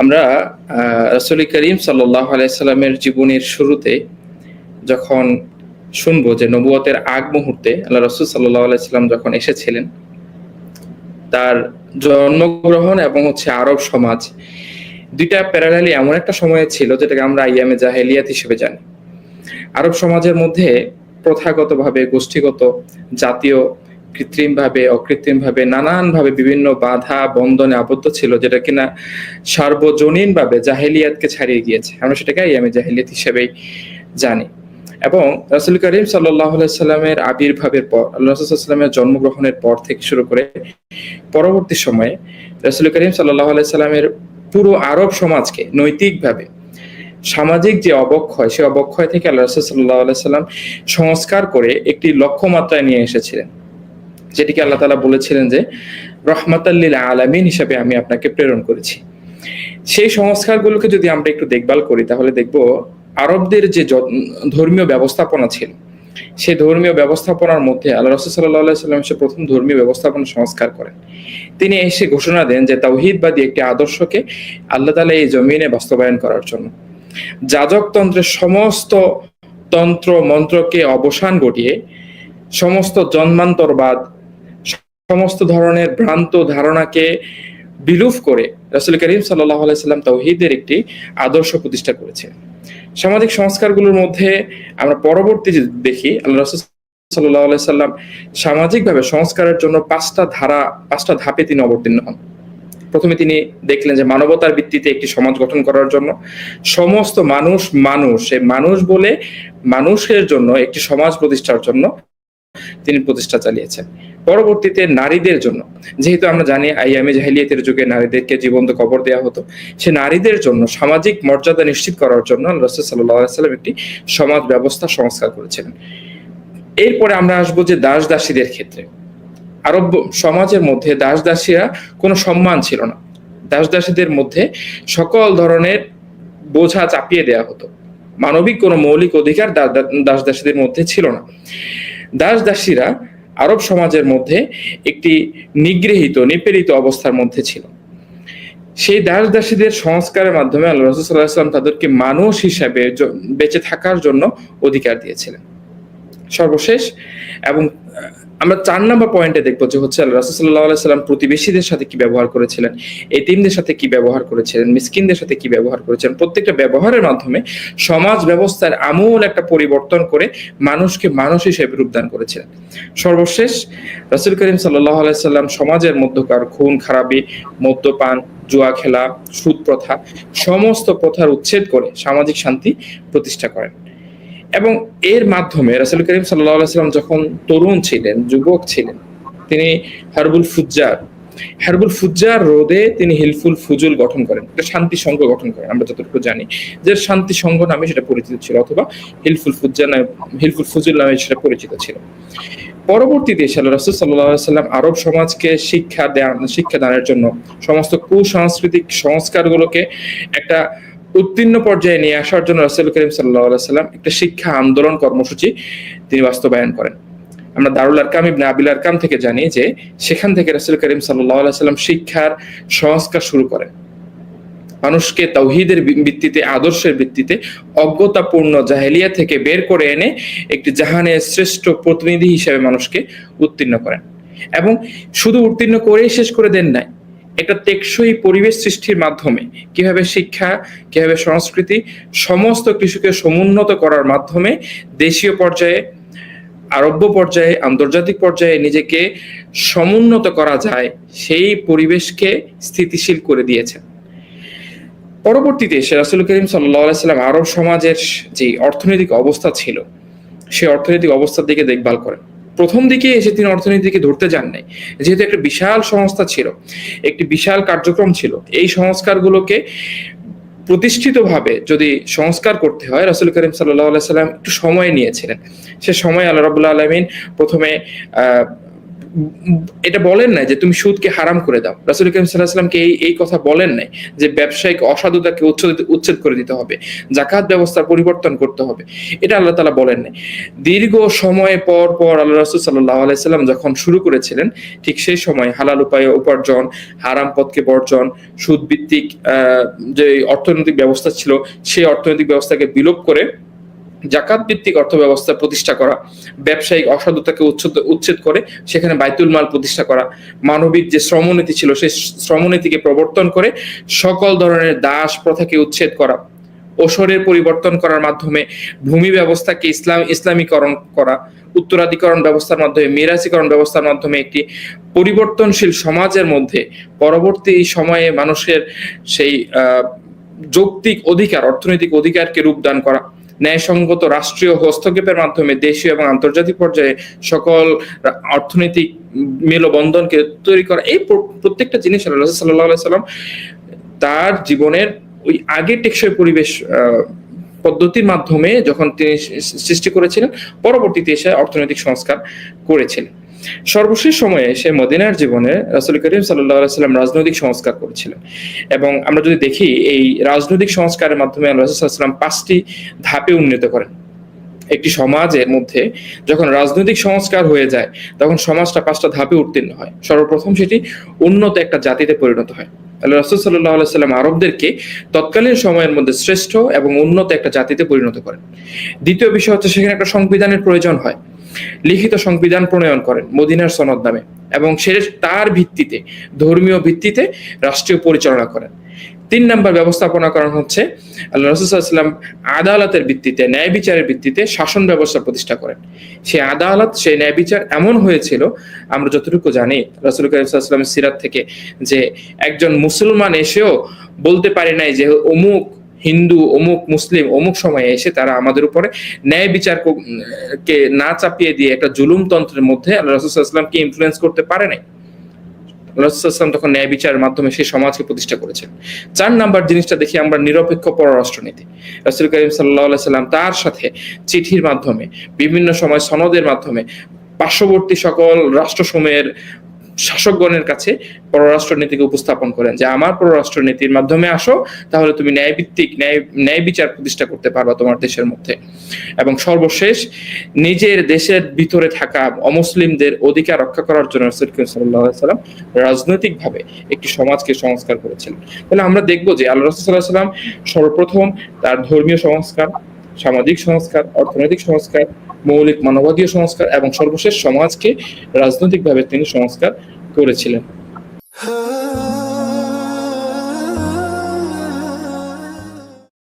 আমরা রসুল করিম সাল্লাহ আলাইসাল্লামের জীবনের শুরুতে যখন শুনব যে নবুয়তের আগ মুহূর্তে আল্লাহ রসুল সাল্লাহ আলাইসাল্লাম যখন এসেছিলেন, তার জন্মগ্রহণ এবং হচ্ছে আরব সমাজ দুইটা প্যারালালি এমন একটা সময়ে ছিল যেটাকে আমরা আইয়ামে জাহেলিয়াত হিসেবে জানি। আরব সমাজের মধ্যে প্রথাগতভাবে, গোষ্ঠীগত, জাতীয় কৃত্রিমভাবে, অকৃত্রিমভাবে, নানানভাবে বিভিন্ন বাধা, বন্ধনে আবদ্ধ ছিল, যেটা কিনা সার্বজনীনভাবে জাহেলিয়াতকে ছাড়িয়ে গিয়েছে। আমরা সেটাকে আমি জাহেলিয়াত হিসেবেই জানি। এবং রাসুল করিম সাল্লামের আবির্ভাবের পর, আল্লাহ জন্মগ্রহণের পর থেকে শুরু করে পরবর্তী সময়ে রাসুল করিম সাল্লাহ সাল্লামের পুরো আরব সমাজকে নৈতিকভাবে, সামাজিক যে অবক্ষয়, সে অবক্ষয় থেকে আল্লাহ রসুল সাল্লাহ সাল্লাম সংস্কার করে একটি লক্ষ্যমাত্রায় নিয়ে এসেছিলেন। যেটিকে আল্লাহ তালা বলেছিলেন যে রহমতাল্লিল আলামিন হিসাবে আমি আপনাকে প্রেরণ করেছি। সেই সংস্কারগুলোকে যদি আমরা একটু দেখভাল করি, তাহলে দেখব আরবদের যে ধর্মীয় ব্যবস্থাপনা ছিল, সেই ধর্মীয় ব্যবস্থাপনার মধ্যে আল্লাহ রসুল এসে প্রথম ধর্মীয় ব্যবস্থাপনা সংস্কার করেন। তিনি এসে ঘোষণা দেন যে তাওহিদবাদী একটি আদর্শকে আল্লাহ তালা এই জমিনে বাস্তবায়ন করার জন্য। যাজকতন্ত্রের সমস্ত তন্ত্র মন্ত্রকে অবসান ঘটিয়ে সমস্ত জন্মান্তরবাদ সমস্ত ধরনের ভ্রান্ত ধারণাকে বিলুপ করে রাসুল করিম সাল্লাহ আলাইসাল্লাম তাওহিদের একটি আদর্শ প্রতিষ্ঠা করেছে সামাজিক সংস্কারগুলোর মধ্যে আমরা পরবর্তী দেখি, আল্লাহ রসুল সাল্লাহ সাল্লাম সামাজিকভাবে সংস্কারের জন্য পাঁচটা ধারা, পাঁচটা ধাপে তিনি অবতীর্ণ হন। প্রথমে তিনি দেখলেন যে মানবতার ভিত্তিতে একটি সমাজ গঠন করার জন্য সমস্ত মানুষ মানুষ মানুষ বলে মানুষের জন্য একটি সমাজ প্রতিষ্ঠার জন্য তিনি প্রতিষ্ঠা চালিয়েছেন। পরবর্তীতে নারীদের জন্য, যেহেতু আমরা জানি আইয়ামে জাহিলিয়াতের যুগে নারীদেরকে জীবন্ত কবর দেওয়া হতো, সে নারীদের জন্য সামাজিক মর্যাদা নিশ্চিত করার জন্য রসুল সাল্লাম একটি সমাজ ব্যবস্থা সংস্কার করেছিলেন। এরপরে আমরা আসব যে দাস দাসীদের ক্ষেত্রে। আরব সমাজের মধ্যে দাস দাসীরা কোনো সম্মান ছিল না। দাস দাসীদের মধ্যে সকল ধরনের বোঝা চাপিয়ে দেওয়া হতো। মানবিক কোনো মৌলিক অধিকার দাস দাসীদের মধ্যে ছিল না। দাস দাসীরা আরব সমাজের মধ্যে একটি নিগৃহীত, নিপীড়িত অবস্থার মধ্যে ছিল। সেই দাস দাসীদের সংস্কারের মাধ্যমে আল্লাহ রসুল্লাহ ইসলাম তাদেরকে মানুষ হিসাবে বেঁচে থাকার জন্য অধিকার দিয়েছিলেন। সর্বশেষ। এবং আমরা চার নম্বর পয়েন্টে দেখব যে হচ্ছে রাসুল্লাহ সাল্লাম প্রতিবেশীদের সাথে কি ব্যবহার করেছিলেন, এতিমদের সাথে কি ব্যবহার করেছিলেন, মিসকিনদের সাথে কি ব্যবহার করেছিলেন, প্রত্যেকটা ব্যবহারের মাধ্যমে সমাজ ব্যবস্থার আমূল একটা পরিবর্তন করে মানুষকে মানুষ হিসেবে রূপদান করেছিলেন। সর্বশেষ, রাসুল করিম সাল্লাহ আলাইসাল্লাম সমাজের মধ্যকার খুন, খারাপি, মদ্যপান, জুয়া খেলা, সুদ প্রথা, সমস্ত প্রথার উচ্ছেদ করে সামাজিক শান্তি প্রতিষ্ঠা করেন। এবং এর মাধ্যমে রাসুল করিম সাল্লাম যখন তরুণ ছিলেন, যুবক ছিলেন, তিনি হারবুল ফুজ্জার হারবুল ফুজ্জার রোদে তিনি হিলফুল ফুজুল গঠন করেন। শান্তি সংঘ গঠন করেন আমরা যতটুকু জানি। যে শান্তি সংঘ নামে সেটা পরিচিত ছিল, অথবা হিলফুল ফুজ্জার নামে, হিলফুল ফুজুল নামে সেটা পরিচিত ছিল। পরবর্তীতে সাল্লাহ রাসুল সাল্লাহ সাল্লাম আরব সমাজকে শিক্ষা দেন শিক্ষা দানের জন্য সমস্ত কুসাংস্কৃতিক সংস্কারগুলোকে একটা উত্তীর্ণ পর্যায়ে নিয়ে আসার জন্য রাসেল করিম সাল্লাম একটা শিক্ষা আন্দোলন কর্মসূচি তিনি বাস্তবায়ন করেন। আমরা দারুল আরকাম ইবনে আবিল আরকাম থেকে জানি যে সেখান থেকে রাসেল করিম সাল্লাহ সাল্লাম শিক্ষার সংস্কার শুরু করেন। মানুষকে তৌহিদের ভিত্তিতে, আদর্শের ভিত্তিতে অজ্ঞতাপূর্ণ জাহেলিয়া থেকে বের করে এনে একটি জাহানের শ্রেষ্ঠ প্রতিনিধি হিসেবে মানুষকে উত্তীর্ণ করেন। এবং শুধু উত্তীর্ণ করেই শেষ করে দেন নাই একটা টেকসই পরিবেশ সৃষ্টির মাধ্যমে কীভাবে শিক্ষা, কীভাবে সংস্কৃতি সমস্ত কিছুকে সমুন্নত করার মাধ্যমে দেশীয় পর্যায়ে, আরব্য পর্যায়ে, আন্তর্জাতিক পর্যায়ে নিজেকে সমুন্নত করা যায়, সেই পরিবেশকে স্থিতিশীল করে দিয়েছেন পরবর্তীতে সে রাসুল করিম সাল্লাম আরব সমাজের যে অর্থনৈতিক অবস্থা ছিল, সেই অর্থনৈতিক অবস্থার দিকে দেখভাল করেন। প্রথম দিকে এসে তিনি অর্থনীতিকে ধরতে যান নাই যেহেতু একটা বিশাল সংস্থা ছিল, একটি বিশাল কার্যক্রম ছিল, এই সংস্কারগুলোকে প্রতিষ্ঠিতভাবে যদি সংস্কার করতে হয়, রাসুল করিম সাল্লাহ সাল্লাম একটু সময় নিয়েছিলেন। সে সময় আল্লাহ রবুল্লা আলমিন প্রথমে এটা বলেন নাই যে তুমি সুদকে হারাম করে দাও। রাসুল করিম সাল্লাহামকে এই এই কথা বলেন নাই যে ব্যবসায়িক অসাধুতাকে উচ্ছেদ উচ্ছেদ করে দিতে হবে জাকাত ব্যবস্থা পরিবর্তন করতে হবে। এটা আল্লাহ তালা বলেন নাই। দীর্ঘ সময় পর পর আল্লাহ রাসুল সাল্লাহ আলাইসাল্লাম যখন শুরু করেছিলেন ঠিক সেই সময় হালাল উপায়ে উপার্জন হারাম পথকে বর্জন সুদ ভিত্তিক আহ, যে অর্থনৈতিক ব্যবস্থা ছিল সেই অর্থনৈতিক ব্যবস্থাকে বিলোপ করে জাকাত ভিত্তিক অর্থ ব্যবস্থা প্রতিষ্ঠা করা, ব্যবসায়িক অসাধুতাকে উচ্ছেদ উচ্ছেদ করে সেখানে বাইতুল মাল প্রতিষ্ঠা করা, মানবিক যে শ্রমনীতি ছিল সেই শ্রমনীতিকে প্রবর্তন করে সকল ধরনের দাস প্রথাকে উচ্ছেদ করা, ওসরের পরিবর্তন করার মাধ্যমে ভূমি ব্যবস্থাকে ইসলাম, ইসলামীকরণ করা, উত্তরাধিকরণ ব্যবস্থার মাধ্যমে মিরাসীকরণ ব্যবস্থার মাধ্যমে একটি পরিবর্তনশীল সমাজের মধ্যে পরবর্তী সময়ে মানুষের সেই যৌক্তিক অধিকার, অর্থনৈতিক অধিকারকে রূপদান করা ন্যায়সঙ্গত রাষ্ট্রীয় হস্তক্ষেপের মাধ্যমে দেশীয় এবং আন্তর্জাতিক পর্যায়ে সকল অর্থনৈতিক মেলবন্ধনকে তৈরি করা, এই প্রত্যেকটা জিনিস সাল্লাম তার জীবনের ওই আগের টেকসই পরিবেশ পদ্ধতির মাধ্যমে যখন তিনি সৃষ্টি করেছিলেন, পরবর্তীতে এসে অর্থনৈতিক সংস্কার করেছিলেন সর্বশেষ সময়ে এসে মদিনার জীবনে রাসুল করিম সাল্লাম রাজনৈতিক সংস্কার করেছিলেন। এবং আমরা যদি দেখি, এই রাজনৈতিক সংস্কারের মাধ্যমে সাল্লাম পাঁচটি ধাপে উন্নীত করেন। একটি সমাজের মধ্যে যখন রাজনৈতিক সংস্কার হয়ে যায়, তখন সমাজটা পাঁচটা ধাপে উত্তীর্ণ হয়। সর্বপ্রথম সেটি উন্নত একটা জাতিতে পরিণত হয়। আল্লাহ রসুল সাল্লাহ সাল্লাম আরবদেরকে তৎকালীন সময়ের মধ্যে শ্রেষ্ঠ এবং উন্নত একটা জাতিতে পরিণত করেন। দ্বিতীয় বিষয় হচ্ছে সেখানে একটা সংবিধানের প্রয়োজন হয়। লিখিত সংবিধান প্রণয়ন করেন মদিনার সনদ নামে এবং সে তার ভিত্তিতে, ধর্মীয় ভিত্তিতে রাষ্ট্রীয় পরিচালনা করেন। তিন নাম্বার ব্যবস্থাপনা করা হচ্ছে আল্লাহ রসুল্লাহাম আদালতের ভিত্তিতে, ন্যায় বিচারের ভিত্তিতে শাসন ব্যবস্থা প্রতিষ্ঠা করেন। সেই আদালত সেই ন্যায় বিচার এমন হয়েছিল, আমরা যতটুকু জানি, রসুল সিরাত থেকে যে একজন মুসলমান এসেও বলতে পারে নাই যে অমুক হিন্দু, অমুক মুসলিম, অমুক সময়ে এসে তারা আমাদের উপরে ন্যায় বিচার কে না চাপিয়ে দিয়ে একটা জুলুম তন্ত্রের মধ্যে আল্লাহ রসুলামকে ইনফ্লুয়েন্স করতে পারে নাই। রসুলাম তখন ন্যায় বিচারের মাধ্যমে সেই সমাজকে প্রতিষ্ঠা করেছেন। চার নাম্বার জিনিসটা দেখি আমরা নিরপেক্ষ পররাষ্ট্রনীতি। রসুল করিম তার সাথে চিঠির মাধ্যমে, বিভিন্ন সময় সনদের মাধ্যমে পার্শ্ববর্তী সকল রাষ্ট্রসমূহের শাসকগণের কাছে পররাষ্ট্রনীতিকে উপস্থাপন করেন যে আমার পররাষ্ট্রনীতির মাধ্যমে আসো, তাহলে তুমি ন্যায়ভিত্তিক ন্যায় ন্যায় বিচার প্রতিষ্ঠা করতে পারবা তোমার দেশের মধ্যে। এবং সর্বশেষ, নিজের দেশের ভিতরে থাকা অমুসলিমদের অধিকার রক্ষা করার জন্য রাসূল করিম সাল্লাল্লাহু সাল্লাম রাজনৈতিকভাবে একটি সমাজকে সংস্কার করেছিলেন। তাহলে আমরা দেখব যে আল্লাহ আলাইহি সাল্লাম সর্বপ্রথম তার ধর্মীয় সংস্কার সামাজিক সংস্কার অর্থনৈতিক সংস্কার মৌলিক মানবাদীয় সংস্কার এবং সর্বশেষ সমাজকে রাজনৈতিকভাবে তিনি সংস্কার করেছিলেন।